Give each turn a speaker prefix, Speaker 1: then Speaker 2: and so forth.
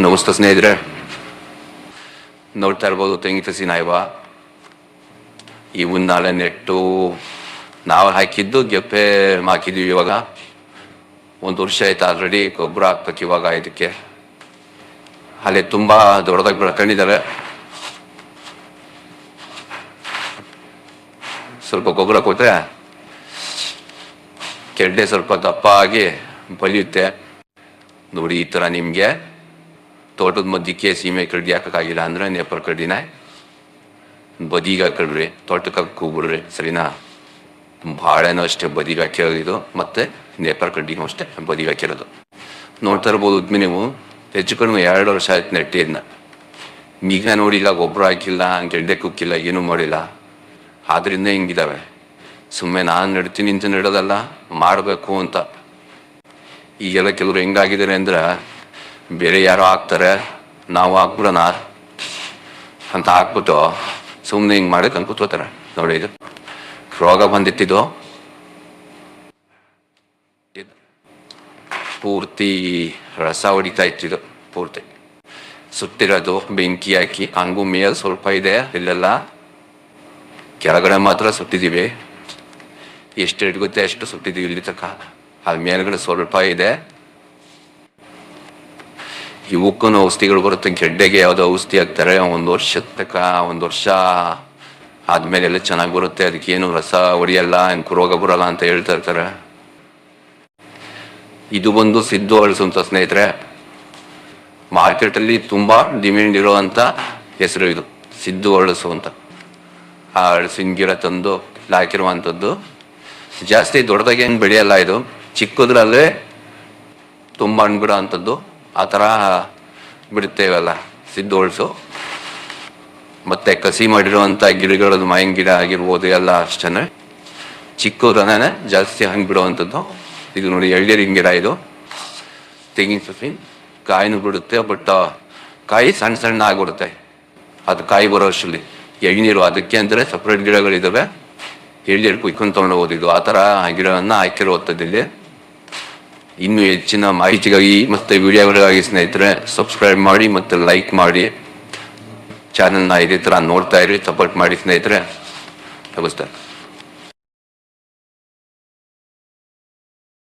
Speaker 1: ನಮಸ್ತೆ ಸ್ನೇಹಿತರೆ ನೋಡ್ತಾ ಇರ್ಬೋದು ತೆಂಗಿನ ನಾಯವ ಇವನ್ ನಾಳೆ ನೆಟ್ಟು ನಾವು ಹಾಕಿದ್ದು ಗೆಪ್ಪೆ ಹಾಕಿದ್ವಿ ಇವಾಗ ಒಂದು ವರ್ಷ ಆಯ್ತು ಆಲ್ರೆಡಿ ಗೊಬ್ಬರ ಹಾಕ್ಬೇಕು ಇವಾಗ ಇದಕ್ಕೆ ಅಲ್ಲಿ ತುಂಬ ದೊಡ್ಡದಾಗಿ ಬೆಳ್ಕೊಂಡಿದ್ದಾರೆ ಸ್ವಲ್ಪ ಗೊಬ್ಬರ ಕೊಟ್ಟರೆ ಕೆಡ್ಡೆ ಸ್ವಲ್ಪ ದಪ್ಪ ಆಗಿ ಬಲಿಯುತ್ತೆ ನೋಡಿ ಈ ಥರ ನಿಮಗೆ ತೋಟದ ಮಧ್ಯಕ್ಕೆ ಸೀಮೆ ಕಡ್ಡಿ ಹಾಕೋಕ್ಕಾಗಿಲ್ಲ ಅಂದರೆ ನೇಪರ್ ಕಡಿನ ಬದಿಗೆ ಹಾಕಿಡ್ರಿ ತೋಟಕ್ಕೆ ಕೂಗ್ಬಿಡ್ರಿ, ಸರಿನಾ? ಬಾಳೆನೂ ಅಷ್ಟೇ ಬದಿಗೆ ಹಾಕಿರೋದು ಮತ್ತು ನೇಪರ್ ಕಡ್ಡಿನೂ ಅಷ್ಟೇ ಬದಿಗೆ ಹಾಕಿರೋದು ನೋಡ್ತಾ ಇರ್ಬೋದು ಉದ್ಮಿ ನೀವು, ಹೆಚ್ಚು ಕಡಿಮೆ ಎರಡು ವರ್ಷ ಆಯ್ತು ನೆಟ್ಟಿದ್ನ ಈಗ ನೋಡಿಲ್ಲ ಗೊಬ್ಬರ ಹಾಕಿಲ್ಲ, ಗೆಡ್ಡೆ ಕುಕ್ಕಿಲ್ಲ, ಏನೂ ಮಾಡಿಲ್ಲ. ಆದ್ರಿಂದ ಹಿಂಗಿದಾವೆ? ಸುಮ್ಮನೆ ನಾನು ನೆಡ್ತೀನಿ ಅಂತ ನೆಡೋದಲ್ಲ, ಮಾಡಬೇಕು ಅಂತ. ಈಗೆಲ್ಲ ಕೆಲವರು ಹೆಂಗಾಗಿದ್ದಾರೆ ಅಂದ್ರೆ ಬೇರೆ ಯಾರೋ ಹಾಕ್ತಾರೆ ನಾವು ಹಾಕ್ಬಿಡೋಣ ಅಂತ ಹಾಕ್ಬಿಟ್ಟು ಸುಮ್ಮನೆ ಹಿಂಗೆ ಮಾಡಕ್ಕೆ ಅಂತ ನೋಡಿ ಇದು. ರೋಗ ಬಂದಿತ್ತಿದ್ದು ಪೂರ್ತಿ ರಸ ಹೊಡಿತಾ ಇತ್ತಿದ್ದು ಪೂರ್ತಿ. ಸುತ್ತಿರೋದು, ಬೆಂಕಿ ಹಾಕಿ, ಹಂಗೂ ಮೇಲೆ ಸ್ವಲ್ಪ ಇದೆ, ಇಲ್ಲೆಲ್ಲ. ಕೆಳಗಡೆ ಮಾತ್ರ ಸುತ್ತಿದ್ದೀವಿ ಎಷ್ಟು ಹಿಡ್ಗುತ್ತೆ ಅಷ್ಟು ಸುಟ್ಟಿದ್ದೀವಿ ಇಲ್ಲಿ ತಕ್ಕ ಅದು ಮೇಲ್ಗಡೆ ಸ್ವಲ್ಪ ಇದೆ. ಇವಕ್ಕೂ ಔಷಧಿಗಳು ಬರುತ್ತೆ. ಗೆಡ್ಡೆಗೆ ಯಾವುದೋ ಔಷಧಿ ಹಾಕ್ತಾರೆ. ಒಂದು ವರ್ಷ ತನಕ, ಒಂದು ವರ್ಷ ಆದಮೇಲೆ ಎಲ್ಲ ಚೆನ್ನಾಗಿ ಬರುತ್ತೆ. ಅದಕ್ಕೇನು ರಸ ಹೊಡಿಯಲ್ಲ, ಏನು ರೋಗ ಬರಲ್ಲ ಅಂತ ಹೇಳ್ತಾ ಇರ್ತಾರೆ. ಇದು ಬಂದು ಸಿದ್ದು ಅಳಸು ಅಂತ ಸ್ನೇಹಿತರೆ. ಮಾರ್ಕೆಟಲ್ಲಿ ತುಂಬ ಡಿಮ್ಯಾಂಡ್ ಇರೋವಂಥ ಹೆಸರು ಇದು, ಸಿದ್ದು ಅಳಸು ಅಂತ. ಆ ಅಳಸಿನ ಗಿಡ ತಂದು ಹಾಕಿರುವಂಥದ್ದು ಜಾಸ್ತಿ ದೊಡ್ಡದಾಗಿ ಏನು ಬೆಳೆಯಲ್ಲ ಇದು. ಚಿಕ್ಕದ್ರಲ್ಲೇ ತುಂಬ ಹಣ್ಣು ಅಂಥದ್ದು ಆ ಥರ ಬಿಡ್ತೇವಲ್ಲ ಸಿದ್ದೋಳ್ಸು ಮತ್ತು ಕಸಿ ಮಾಡಿರುವಂಥ ಗಿಡಗಳದ್ದು ಮಾಯಿನ ಗಿಡ ಆಗಿರ್ಬೋದು, ಎಲ್ಲ ಅಷ್ಟೇ. ಚಿಕ್ಕದನೇ ಜಾಸ್ತಿ ಹಂಗೆ ಬಿಡುವಂಥದ್ದು. ಇದು ನೋಡಿ ಎಳ್ನೀರಿನ ಗಿಡ ಇದು. ತೆಂಗಿನ ಸಸಿ ಕಾಯಿನೂ ಬಿಡುತ್ತೆ, ಬಟ್ ಕಾಯಿ ಸಣ್ಣ ಸಣ್ಣ ಆಗಿಬಿಡುತ್ತೆ. ಅದು ಕಾಯಿ ಬರೋ ಅಷ್ಟರಲ್ಲಿ ಎಳ್ನೀರು, ಅದಕ್ಕೆ ಅಂದರೆ ಸಪ್ರೇಟ್ ಗಿಡಗಳಿದ್ದಾವೆ ಎಳ್ನೀರು ಕುಯ್ಕೊಂಡು ತೊಗೊಂಡು ಹೋಗೋದಿದ್ದು ಆ ಥರ ಗಿಡವನ್ನು ಹಾಕಿರುವಂಥದ್ದು ಇಲ್ಲಿ ಇನ್ನೂ ಹೆಚ್ಚಿನ ಮಾಹಿತಿಗಾಗಿ ಮತ್ತು ವಿಡಿಯೋಗಳಿಗಾಗಿ ಸ್ನೇಹಿತರೆ ಸಬ್ಸ್ಕ್ರೈಬ್ ಮಾಡಿ ಮತ್ತು ಲೈಕ್ ಮಾಡಿ. ಚಾನಲ್ನ ಇದೇ ಥರ ನೋಡ್ತಾ ಇರಿ ಸಪೋರ್ಟ್ ಮಾಡಿ ಸ್ನೇಹಿತರೆ. ನಮಸ್ತೆ.